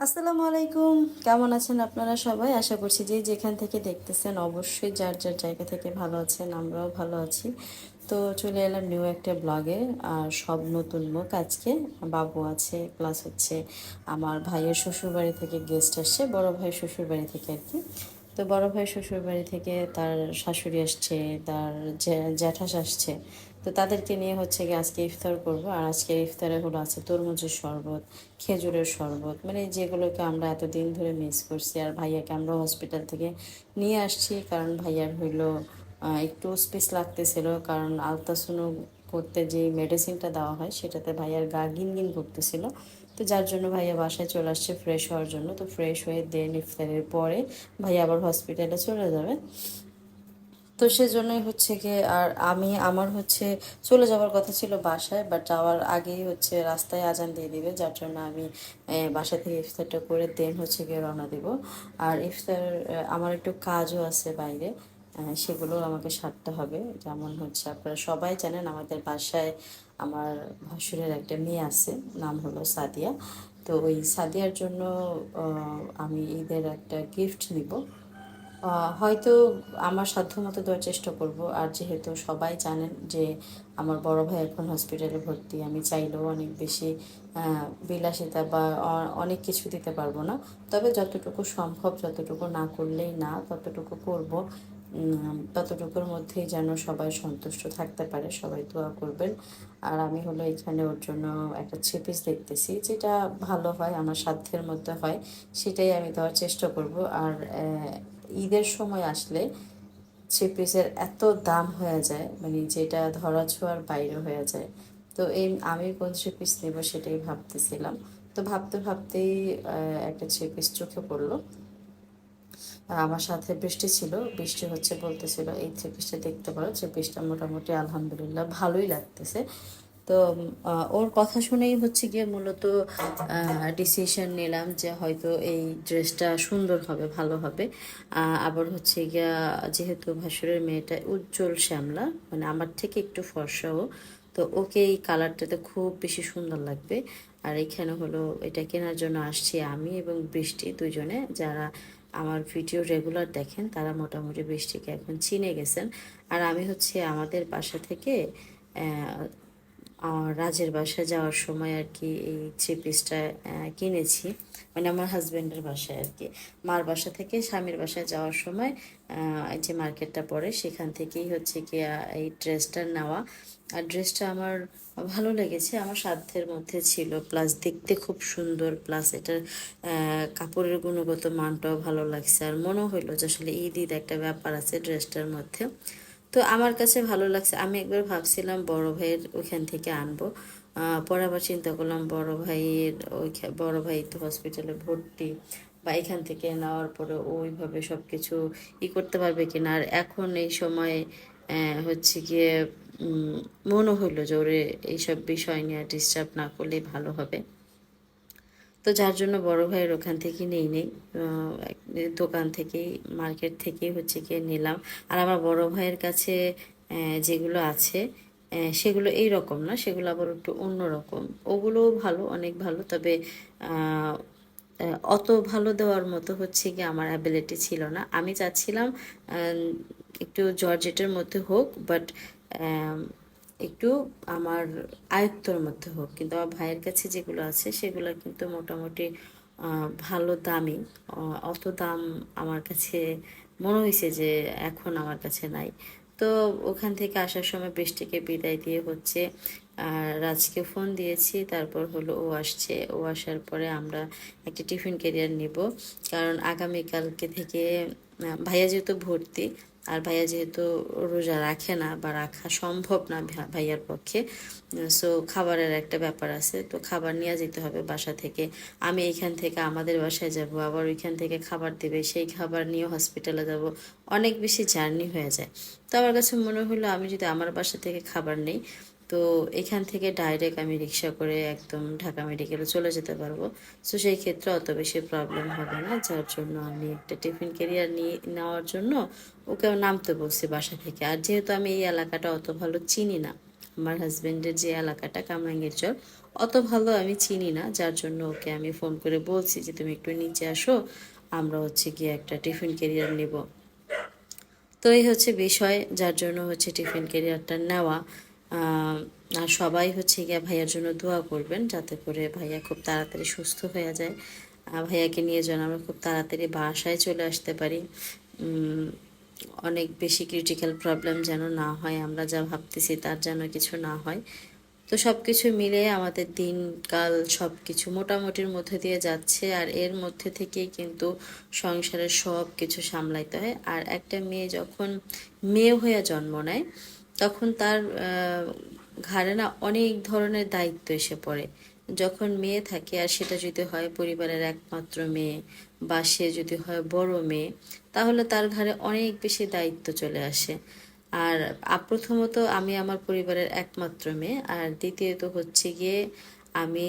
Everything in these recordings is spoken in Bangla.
আসসালামু আলাইকুম। কেমন আছেন আপনারা সবাই? আশা করছি যে যেখান থেকে দেখতেছেন অবশ্যই যার যার জায়গা থেকে ভালো আছেন, আমরাও ভালো আছি। তো চলে এলাম নিউ একটা ব্লগে আর সব নতুন মুখ আজকে। বাবু আছে প্লাস হচ্ছে আমার ভাইয়ের শ্বশুরবাড়ি থেকে গেস্ট আসছে, বড় ভাই শ্বশুরবাড়ি থেকে আর কি। তো বড় ভাই শ্বশুর বাড়ি থেকে তার শাশুড়ি আসছে, তার জ্যাঠাস আসছে। তো তাদেরকে নিয়ে হচ্ছে গিয়ে আজকে ইফতার করব। আর আজকে ইফতারে হলো আছে তরমুজের শরবত, খেজুরের শরবত। মানে যেগুলোকে আমরা এতদিন ধরে মিস করছি। আর ভাইয়াকে আমরা হসপিটাল থেকে নিয়ে আসছি। কারণ ভাইয়ার হইল একটু স্পেস লাগতেছিল। কারণ আলট্রাসাউন্ড করতে যে মেডিসিনটা দেওয়া হয়, সেটাতে ভাইয়ার গা গিন গিন করতেছিল তো যার জন্য ভাইয়া বাসায় চলে আসছে ফ্রেশ হওয়ার জন্য। তো ফ্রেশ হয়ে দেন ইফতারের পরে ভাইয়া আবার হসপিটালে চলে যাবে। তো সেজন্যই হচ্ছে গিয়ে আর আমি, আমার হচ্ছে চলে যাওয়ার কথা ছিল বাসায় বাট যাওয়ার আগেই হচ্ছে রাস্তায় আজান দিয়ে দিবে, যার জন্য আমি বাসা থেকে ইফতারটা করে দেন হচ্ছে গিয়ে রওনা দিব। আর ইফতার আমার একটু কাজও আছে বাইরে সেগুলো আমাকে সারতে হবে। যেমন হচ্ছে আপনারা সবাই জানেন, আমাদের বাসায় আমার ভাসুরের একটা মেয়ে আছে, নাম হলো সাদিয়া। তো ওই সাদিয়ার জন্য আমি ঈদের একটা গিফট নিব। হয়তো আমার সাধ্যমতো দেওয়ার চেষ্টা করব। আর যেহেতু সবাই জানেন যে আমার বড় ভাই এখন হসপিটালে ভর্তি, আমি চাইলেও অনেক বেশি বিলাসিতা বা অনেক কিছু দিতে পারব না। তবে যতটুকু সম্ভব, যতটুকু না করলেই না, ততটুকু করব। ততটুকুর মধ্যেই যেন সবাই সন্তুষ্ট থাকতে পারে, সবাই দোয়া করবেন। আর আমি হলো এখানে ওর জন্য একটা থ্রি পিস দেখতেছি, যেটা ভালো হয়, আমার সাধ্যের মধ্যে হয়, সেটাই আমি দেওয়ার চেষ্টা করব। আর ঈদের সময় আসলে থ্রি পিসের এত দাম হয়ে যায় মানে যেটা ধরা ছোঁয়ার বাইরে হয়ে যায়, তো এই আমি কোন থ্রি পিস নেব সেটাই ভাবতেছিলাম। তো ভাবতে ভাবতেই একটা থ্রি পিস চোখে পড়ল আমার সাথে বৃষ্টি ছিল, বৃষ্টি হচ্ছে বলতেছিল, এই থ্রি পিসটা দেখতে পারো থ্রি পিসটা মোটামুটি আলহামদুলিল্লাহ ভালোই লাগতেছে। তো ওর কথা শুনেই হচ্ছে গিয়ে মূলত ডিসিশন নিলাম যে হয়তো এই ড্রেসটা সুন্দর হবে, ভালো হবে। আবার হচ্ছে গিয়া যেহেতু ভাসুরের মেয়েটা উজ্জ্বল শ্যামলা মানে আমার থেকে একটু ফর্সাও, তো ওকে এই কালারটাতে খুব বেশি সুন্দর লাগবে। আর এখানে হলো, এটা কেনার জন্য আসছি আমি এবং বৃষ্টি দুজনে, যারা আমার ভিডিও রেগুলার দেখেন, তারা মোটামুটি বৃষ্টিকে এখন চিনে গেছেন। আর আমি হচ্ছে আমাদের বাসা থেকে রাজের বাসায় যাওয়ার সময় আর কি এই থ্রি পিসটা কিনেছি। মানে আমার হাজব্যান্ডের বাসায় আর কি। মার বাসা থেকে স্বামীর বাসায় যাওয়ার সময় যে মার্কেটটা পড়ে, সেখান থেকেই হচ্ছে কি এই ড্রেসটা নেওয়া। আর ড্রেসটা আমার ভালো লেগেছে। আমার সাধ্যের মধ্যে ছিল। প্লাস দেখতে খুব সুন্দর। প্লাস এটার কাপড়ের গুণগত মানটাও ভালো লাগছে। আর মনে হইল যে আসলে ঈদ ঈদ একটা ব্যাপার আছে ড্রেসটার মধ্যে। তো আমার কাছে ভালো লাগছে। আমি একবার ভাবছিলাম বড় ভাইয়ের ওইখান থেকে আনব। পরে আবার চিন্তা করলাম বড় ভাইয়ের ওই বড় ভাই তো হসপিটালে ভর্তি বা এখান থেকে নেওয়ার পরে ওইভাবে সব কিছু ই করতে পারবে কিনা? আর এখন এই সময় হচ্ছে গিয়ে মনে হইল যে ওরে এইসব বিষয় নিয়ে ডিস্টার্ব না করলেই ভালো হবে। তো যার জন্য বড় ভাইয়ের ওখান থেকে নেই নেই দোকান থেকেই, মার্কেট থেকেই হচ্ছে গিয়ে নিলাম। আর আমার বড় ভাইয়ের কাছে যেগুলো আছে সেগুলো এই রকম না, সেগুলো আবার একটু অন্যরকম ওগুলোও ভালো, অনেক ভালো, তবে অত ভালো দেওয়ার মতো হচ্ছে কি আমার অ্যাবিলিটি ছিল না। আমি চাচ্ছিলাম একটু জর্জেটের মধ্যে হোক বাট একটু আমার আয়ত্তর মধ্যে হোক, কিন্তু আমার ভাইয়ের কাছে যেগুলো আছে সেগুলো কিন্তু মোটামুটি ভালো দামি। অত দাম আমার কাছে মনে হয়েছে যে এখন আমার কাছে নাই। তো ওখান থেকে আসার সময় বৃষ্টিকে বিদায় দিয়ে হচ্ছে আর রাজকে ফোন দিয়েছি, তারপর হলো ও আসছে। ও আসার পরে আমরা একটা টিফিন ক্যারিয়ার নিব। কারণ আগামীকালকে থেকে ভাইয়া যেহেতু ভর্তি আর ভাইয়া যেহেতু রোজা রাখে না বা রাখা সম্ভব না ভাইয়ার পক্ষে সো খাবারের একটা ব্যাপার আছে। তো খাবার নিয়ে যেতে হবে বাসা থেকে। আমি এইখান থেকে আমাদের বাসায় যাব, আবার ওইখান থেকে খাবার দেবে, সেই খাবার নিয়ে হসপিটালে যাব। অনেক বেশি জার্নি হয়ে যায়। তো আমার কাছে মনে হলো আমি যদি আমার বাসা থেকে খাবার নেই তো এখান থেকে ডাইরেক্ট আমি রিক্সা করে একদম ঢাকা মেডিকেলে চলে যেতে পারব। সো সেই ক্ষেত্রে অত বেশি প্রবলেম হবে না, যার জন্য আমি একটা টিফিন ক্যারিয়ার নিয়ে, নেওয়ার জন্য ওকে নামতে বলছি বাসা থেকে। আর যেহেতু আমি এই এলাকাটা অত ভালো চিনি না, আমার হাজবেন্ডের যে এলাকাটা কামরাঙ্গীর চর, অত ভালো আমি চিনি না, যার জন্য ওকে আমি ফোন করে বলছি যে তুমি একটু নিচে আসো, আমরা হচ্ছে গিয়ে একটা টিফিন ক্যারিয়ার নেব। তো এই হচ্ছে বিষয়, যার জন্য হচ্ছে টিফিন ক্যারিয়ারটা নেওয়া। আর সবাই হচ্ছে গিয়ে ভাইয়ার জন্য দোয়া করবেন যাতে করে ভাইয়া খুব তাড়াতাড়ি সুস্থ হয়ে যায়। ভাইয়াকে নিয়ে যেন আমরা খুব তাড়াতাড়ি বাসায় চলে আসতে পারি। অনেক বেশি ক্রিটিক্যাল প্রবলেম যেন না হয়, আমরা যা ভাবতেছি তার যেন কিছু না হয়। তো সব কিছু মিলে আমাদের দিনকাল সব কিছু মোটামুটির মধ্যে দিয়ে যাচ্ছে। আর এর মধ্যে থেকেই কিন্তু সংসারের সব কিছু সামলাইতে হয়। আর একটা মেয়ে যখন মেয়ে হয়ে জন্ম নেয় তখন তার ঘাড়ে না অনেক ধরনের দায়িত্ব এসে পড়ে। যখন মেয়ে থাকে, আর সেটা যদি হয় পরিবারের একমাত্র মেয়ে বা সে যদি হয় বড় মেয়ে, তাহলে তার ঘাড়ে অনেক বেশি দায়িত্ব চলে আসে। আর প্রথমত আমি আমার পরিবারের একমাত্র মেয়ে, আর দ্বিতীয়ত হচ্ছে গিয়ে আমি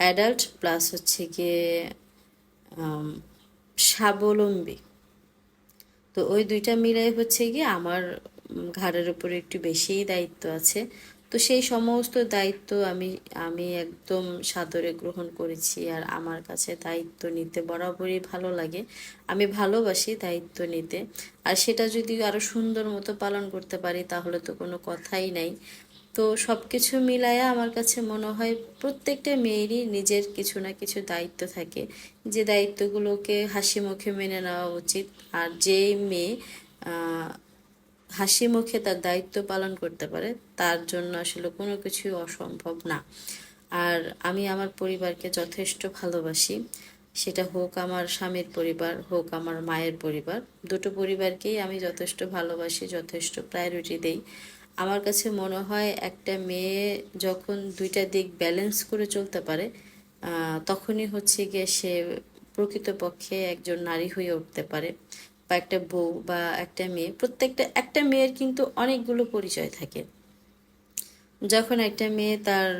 অ্যাডাল্ট প্লাস হচ্ছে গিয়ে স্বাবলম্বী। তো ওই দুইটা মিলাই হচ্ছে গিয়ে আমার ঘাড়ের উপরে একটু বেশিই দায়িত্ব আছে। তো সেই সমস্ত দায়িত্ব আমি আমি একদম সাদরে গ্রহণ করেছি আর আমার কাছে দায়িত্ব নিতে বরাবরই ভালো লাগে। আমি ভালোবাসি দায়িত্ব নিতে। আর সেটা যদি আরও সুন্দর মতো পালন করতে পারি তাহলে তো কোনো কথাই নাই। তো সব কিছু মিলায়া আমার কাছে মনে হয় প্রত্যেকটা মেয়েরই নিজের কিছু না কিছু দায়িত্ব থাকে। যে দায়িত্বগুলোকে হাসি মুখে মেনে নেওয়া উচিত। আর যেই মেয়ে হাসি মুখে তার দায়িত্ব পালন করতে পারে, তার জন্য আসলে কোনো কিছুই অসম্ভব না। আর আমি আমার পরিবারকে যথেষ্ট ভালোবাসি। সেটা হোক আমার স্বামীর পরিবার, হোক আমার মায়ের পরিবার। দুটো পরিবারকেই আমি যথেষ্ট ভালোবাসি, যথেষ্ট প্রায়োরিটি দেই। আমার কাছে মনে হয় একটা মেয়ে যখন দুইটা দিক ব্যালেন্স করে চলতে পারে তখনই হচ্ছে গিয়ে সে প্রকৃতপক্ষে একজন নারী হয়ে উঠতে পারে বা একটা বউ বা একটা মেয়ে। প্রত্যেকটা, একটা মেয়ের কিন্তু অনেকগুলো পরিচয় থাকে। যখন একটা মেয়ে তার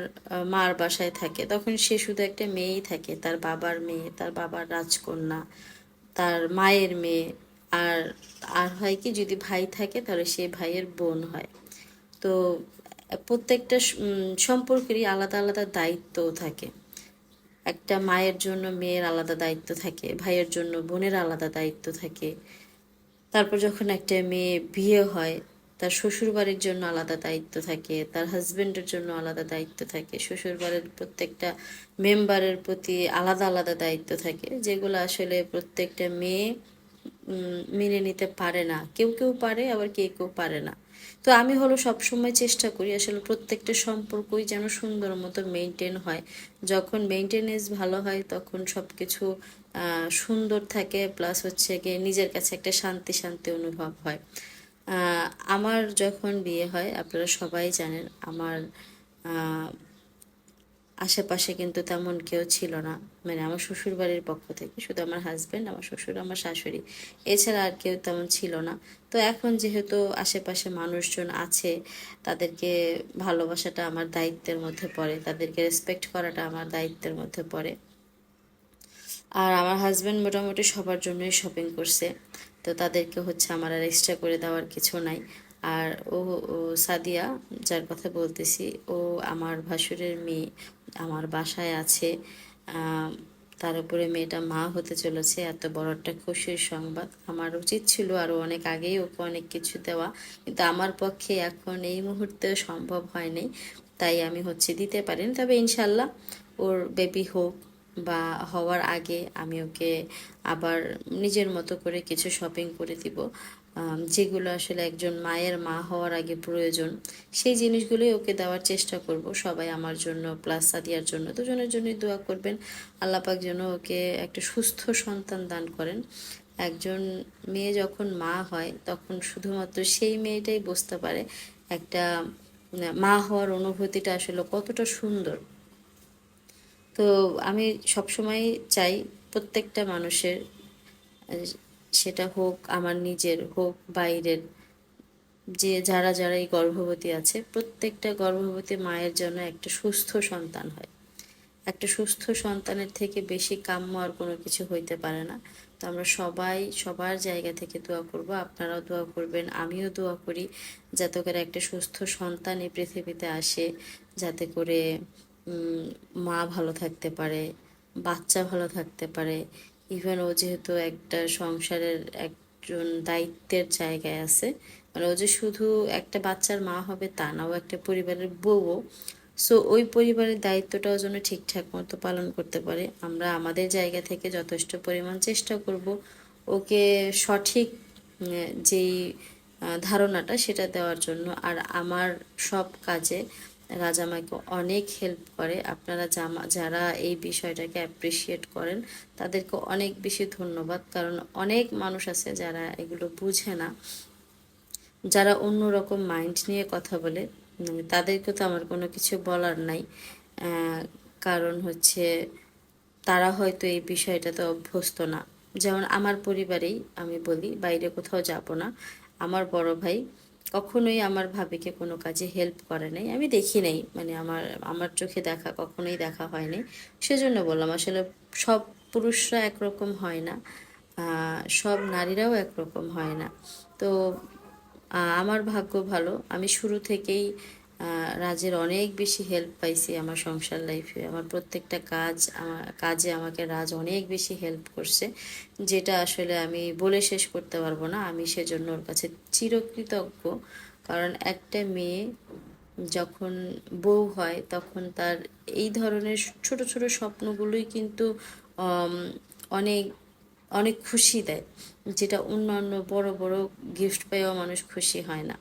মার বাসায় থাকে, তখন সে শুধু একটা মেয়েই থাকে। তার বাবার মেয়ে, তার বাবার রাজকন্যা, তার মায়ের মেয়ে। আর আর হয় কি, যদি ভাই থাকে, তাহলে সে ভাইয়ের বোন হয়। তো, প্রত্যেকটা সম্পর্কেরই আলাদা আলাদা দায়িত্বও থাকে। একটা মায়ের জন্য মেয়ের আলাদা দায়িত্ব থাকে, ভাইয়ের জন্য বোনের আলাদা দায়িত্ব থাকে। তারপর যখন একটা মেয়ে বিয়ে হয়, তার শ্বশুর বাড়ির জন্য আলাদা দায়িত্ব থাকে, তার হাজবেন্ডের জন্য আলাদা দায়িত্ব থাকে শ্বশুর বাড়ির প্রত্যেকটা মেম্বারের প্রতি আলাদা আলাদা দায়িত্ব থাকে, যেগুলো আসলে প্রত্যেকটা মেয়ে মেনে নিতে পারে না। কেউ কেউ পারে, আবার কেউ কেউ পারে না। তো আমি হলো সবসময় চেষ্টা করি আসলে প্রত্যেকটা সম্পর্কই যেন সুন্দর মতো মেনটেন হয়। যখন মেনটেনেন্স ভালো হয় তখন সবকিছু আহ, সুন্দর থাকে প্লাস হচ্ছে গিয়ে নিজের কাছে একটা শান্তি শান্তি অনুভব হয়। আমার যখন বিয়ে হয় আপনারা সবাই জানেন আমার আশেপাশে কিন্তু তেমন কেউ ছিল না। মানে আমার শ্বশুর বাড়ির পক্ষ থেকে, শুধু আমার হাজবেন্ড আমার শ্বশুর, আমার শাশুড়ি। এছাড়া আর কেউ তেমন ছিল না। তো এখন যেহেতু আশেপাশে মানুষজন আছে, তাদেরকে ভালোবাসাটা আমার দায়িত্বের মধ্যে পড়ে, তাদেরকে রেসপেক্ট করাটা আমার দায়িত্বের মধ্যে পড়ে। আর আমার হাজবেন্ড মোটামুটি সবার জন্যই শপিং করছে। তো তাদেরকে হচ্ছে আমার আর এক্সট্রা করে দেওয়ার কিছু নাই। আর ও সাদিয়া, যার কথা বলতেছি, ও আমার ভাসুরের মেয়ে, আমার বাসায় আছে। তার উপরে মেয়েটা মা হতে চলেছে, এত বড় একটা খুশির সংবাদ। আমার উচিত ছিল আরও অনেক আগেই ওকে অনেক কিছু দেওয়া, কিন্তু আমার পক্ষে এখন এই মুহূর্তে সম্ভব হয়নি তাই আমি হচ্ছে দিতে পারিনি। তবে ইনশাল্লাহ ওর বেবি হোক বা হওয়ার আগে আমি ওকে আবার নিজের মতো করে কিছু শপিং করে দিব। যেগুলো আসলে একজন মায়ের মা হওয়ার আগে প্রয়োজন, সেই জিনিসগুলোই ওকে দেওয়ার চেষ্টা করব। সবাই আমার জন্য প্লাস সাদিয়ার জন্য। দুজনের জন্যই দোয়া করবেন। আল্লাপাক যেন ওকে একটা সুস্থ সন্তান দান করেন। একজন মেয়ে যখন মা হয়, তখন শুধুমাত্র সেই মেয়েটাই বুঝতে পারে একটা মা হওয়ার অনুভূতিটা আসলে কতটা সুন্দর। তো আমি সবসময় চাই প্রত্যেকটা মানুষের সেটা হোক, আমার নিজের হোক, বাইরের, যে যারা যারা এই গর্ভবতী আছে, প্রত্যেকটা গর্ভবতী মায়ের জন্য একটা সুস্থ সন্তান হয়। একটা সুস্থ সন্তানের থেকে বেশি কাম্য আর কোনো কিছু হইতে পারে না। তো আমরা সবাই, সবার জায়গা থেকে দোয়া করব। আপনারাও দোয়া করবেন, আমিও দোয়া করি, যাতে করে একটা সুস্থ সন্তান এই পৃথিবীতে আসে, যাতে করে মা ভালো থাকতে পারে, বাচ্চা ভালো থাকতে পারে ইভেন ও যেহেতু একটা সংসারের একজন দায়িত্বের জায়গায় আছে মানে ও যে শুধু একটা বাচ্চার মা হবে তা না, ও একটা পরিবারের বউও। সো ওই পরিবারের দায়িত্বটাও যেন ঠিকঠাক মতো পালন করতে পারে। আমরা আমাদের জায়গা থেকে যথেষ্ট পরিমাণ চেষ্টা করব। ওকে সঠিক যেই ধারণাটা সেটা দেওয়ার জন্য। আর আমার সব কাজে রাজা আমাকে অনেক হেল্প করে। আপনারা যারা এই বিষয়টাকে অ্যাপ্রিসিয়েট করেন, তাদেরকে অনেক বেশি ধন্যবাদ। কারণ অনেক মানুষ আছে যারা এগুলো বুঝে না। যারা অন্যরকম মাইন্ড নিয়ে কথা বলে তাদেরকে তো আমার কোনো কিছু বলার নাই। কারণ হচ্ছে তারা হয়তো এই বিষয়টাতে অভ্যস্ত না। যেমন আমার পরিবারেই আমি বলি, বাইরে কোথাও যাব না। আমার বড় ভাই কখনোই আমার ভাবিকে কোনো কাজে হেল্প করে নাই। আমি দেখি নাই মানে আমার আমার চোখে দেখা, কখনোই দেখা হয়নি সেজন্য বললাম, আসলে সব পুরুষরা একরকম হয় না সব নারীরাও একরকম হয় না। তো আমার ভাগ্য ভালো। আমি শুরু থেকেই রাজের অনেক বেশি হেল্প পাইছি আমার সংসার লাইফে আমার প্রত্যেকটা কাজ, আমার কাজে আমাকে রাজ অনেক বেশি হেল্প করছে, যেটা আসলে আমি বলে শেষ করতে পারব না। আমি সেজন্য ওর কাছে চিরকৃতজ্ঞ, কারণ একটা মেয়ে যখন বউ হয়, তখন তার এই ধরনের ছোট ছোট স্বপ্নগুলোই কিন্তু অনেক অনেক খুশি দেয়, যেটা অন্যান্য বড় বড় গিফট পেয়েও মানুষ খুশি হয় না।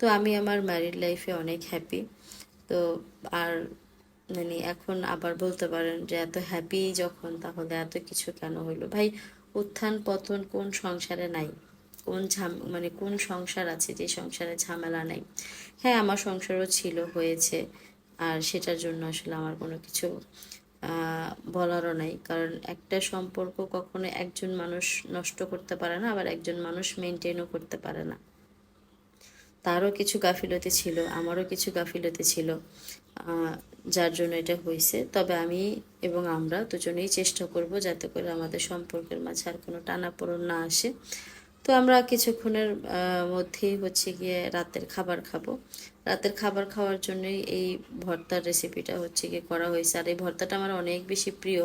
তো আমি আমার ম্যারিড লাইফে অনেক হ্যাপি তো আর মানে এখন আবার বলতে পারেন যে এত হ্যাপি যখন, তাহলে এত কিছু কেন হইল? ভাই, উত্থান পতন কোন সংসারে নাই? কোন ঝাম মানে কোন সংসার আছে যে সংসারে ঝামেলা নাই? হ্যাঁ আমার সংসারও ছিল, হয়েছে। আর সেটার জন্য আসলে আমার কোনো কিছু বলারও নাই। কারণ একটা সম্পর্ক কখনো একজন মানুষ নষ্ট করতে পারে না, আবার একজন মানুষ মেনটেনও করতে পারে না। তারও কিছু গাফিলতি ছিল, আমারও কিছু গাফিলতি ছিল যার জন্য এটা হয়েছে। তবে আমি এবং আমরা দুজনেই চেষ্টা করব যাতে করে আমাদের সম্পর্কের মাঝে আর কোনো টানাপোড়ন না আসে। তো আমরা কিছুক্ষণের মধ্যেই হচ্ছে গিয়ে রাতের খাবার খাব। রাতের খাবার খাওয়ার জন্যই এই ভর্তার রেসিপিটা হচ্ছে গিয়ে করা হয়েছে। আর এই ভর্তাটা আমার অনেক বেশি প্রিয়।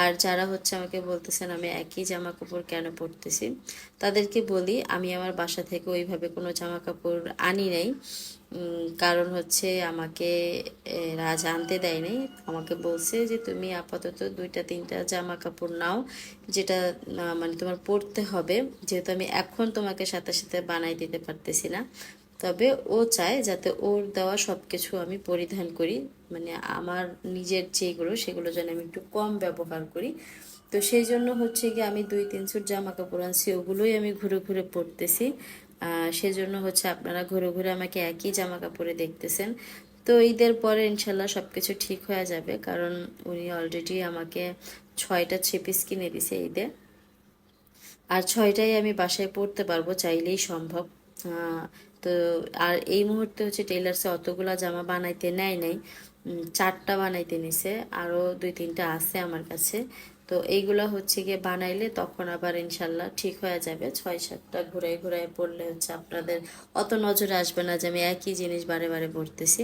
আর যারা হচ্ছে আমাকে বলতেছেন, আমি একই জামা কাপড় কেন পরতেছি? তাদেরকে বলি, আমি আমার বাসা থেকে ওইভাবে কোনো জামা কাপড় আনি নাই। কারণ হচ্ছে আমাকে রাজ আনতে দেয় নাই। আমাকে বলছে যে, তুমি আপাতত দুইটা, তিনটা জামা কাপড় নাও, যেটা মানে তোমার পরতে হবে। যেহেতু আমি এখন তোমাকে সাথে সাথে বানাই দিতে পারতেছি না। তবে ও চায় যাতে ওর দেওয়া সব কিছু আমি পরিধান করি। মানে আমার নিজের যেগুলো সেগুলো যেন আমি একটু কম ব্যবহার করি। তো সেই জন্য হচ্ছে কি আমি দুই তিন সুট জামা কাপড় আনছি, ওগুলোই আমি ঘুরে ঘুরে পরতেছি। সেজন্য হচ্ছে আপনারা ঘুরে ঘুরে আমাকে একই জামা কাপড়ে দেখতেছেন। তো ঈদের পরে ইনশাল্লাহ সব কিছু ঠিক হয়ে যাবে, কারণ উনি অলরেডি আমাকে ছয়টা থ্রি পিস কিনে দিছে ঈদে। আর ছয়টাই আমি বাসায় পড়তে পারব চাইলেই সম্ভব। তো আর এই মুহূর্তে হচ্ছে টেলার্সে অতগুলা জামা বানাইতে নেয় নাই। চারটা বানাইতে নিছে আরও দুই তিনটা আছে আমার কাছে। তো এইগুলা হচ্ছে গিয়ে বানাইলে তখন আবার ইনশাল্লাহ ঠিক হয়ে যাবে। ছয় সাতটা ঘুরে ঘুরে পড়লে হচ্ছে আপনাদের অত নজরে আসবে না যে আমি একই জিনিস বারে বারে পড়তেছি।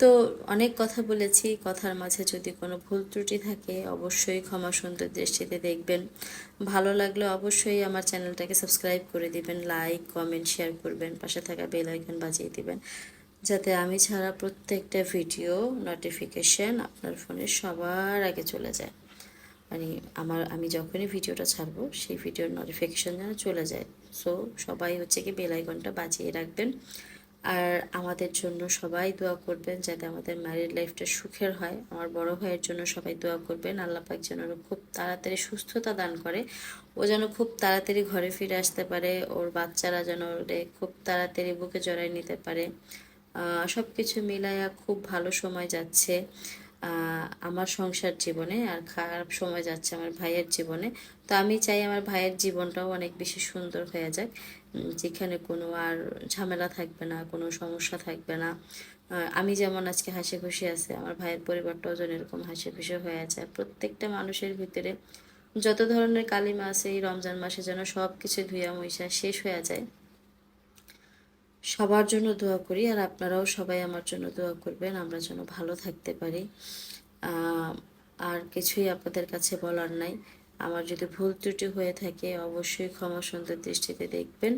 তো অনেক কথা বলেছি, কথার মাঝে যদি কোনো ভুল ত্রুটি থাকে অবশ্যই ক্ষমা সুন্দর দৃষ্টিতে দেখবেন। ভালো লাগলে অবশ্যই আমার চ্যানেলটাকে সাবস্ক্রাইব করে দিবেন, লাইক, কমেন্ট, শেয়ার করবেন, পাশে থাকা বেল আইকন বাজিয়ে দিবেন। যাতে আমি ছাড়া প্রত্যেকটা ভিডিও নোটিফিকেশন আপনার ফোনে সবার আগে চলে যায়। মানে আমার, আমি যখনই ভিডিওটা ছাড়বো, সেই ভিডিওর নোটিফিকেশন যেন চলে যায়। সো সবাই হচ্ছে কি বেল আইকনটা বাজিয়ে রাখবেন। আর আমাদের জন্য সবাই দোয়া করবেন যাতে আমাদের ম্যারিড লাইফটা সুখের হয়। আমার বড় ভাইয়ের জন্য সবাই দোয়া করবেন। আল্লাহ পাক যেন খুব তাড়াতাড়ি সুস্থতা দান করে। ও যেন খুব তাড়াতাড়ি ঘরে ফিরে আসতে পারে। ওর বাচ্চারা যেন ওরে খুব তাড়াতাড়ি বুকে জড়াই নিতে পারে। সব কিছু মিলাইয়া খুব ভালো সময় যাচ্ছে। আমার সংসার জীবনে আর খারাপ সময় যাচ্ছে আমার ভাইয়ের জীবনে। তো আমি চাই আমার ভাইয়ের জীবনটাও অনেক বেশি সুন্দর হয়ে যাক। যেখানে কোনো আর ঝামেলা থাকবে না, কোনো সমস্যা থাকবে না। আমি যেমন আজকে হাসি খুশি আছে, আমার ভাইয়ের পরিবারটাও যেন এরকম হাসি খুশি হয়ে আর প্রত্যেকটা মানুষের ভিতরে যত ধরনের কালিমা আছে এই রমজান মাসে যেন সব কিছু ধুয়া মইসা শেষ হয়ে যায়। সবার জন্য দোয়া করি আর আপনারাও সবাই আমার জন্য দোয়া করবেন, আমরা যেন ভালো থাকতে পারি। আর কিছুই আপনাদের কাছে বলার নাই। আমার যদি ভুল ত্রুটি হয়ে থাকে অবশ্যই ক্ষমা সুন্দর দৃষ্টিতে দেখবেন।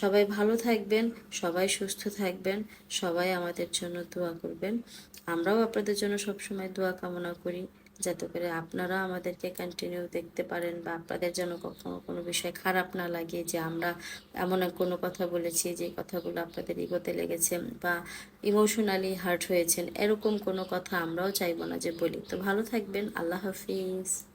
সবাই ভালো থাকবেন, সবাই সুস্থ থাকবেন, সবাই আমাদের জন্য দোয়া করবেন। আমরাও আপনাদের জন্য সবসময় দোয়া কামনা করি। যাতে করে আপনারা আমাদেরকে কন্টিনিউ দেখতে পারেন বা আপনাদের যেন কখনো কোনো বিষয় খারাপ না লাগে যে আমরা এমন কোনো কথা বলেছি যে কথাগুলো আপনাদের ইগোতে লেগেছে বা ইমোশনালি হার্ট হয়েছেন, এরকম কোনো কথা আমরাও চাইব না যে বলি। তো ভালো থাকবেন, আল্লাহ হাফিজ।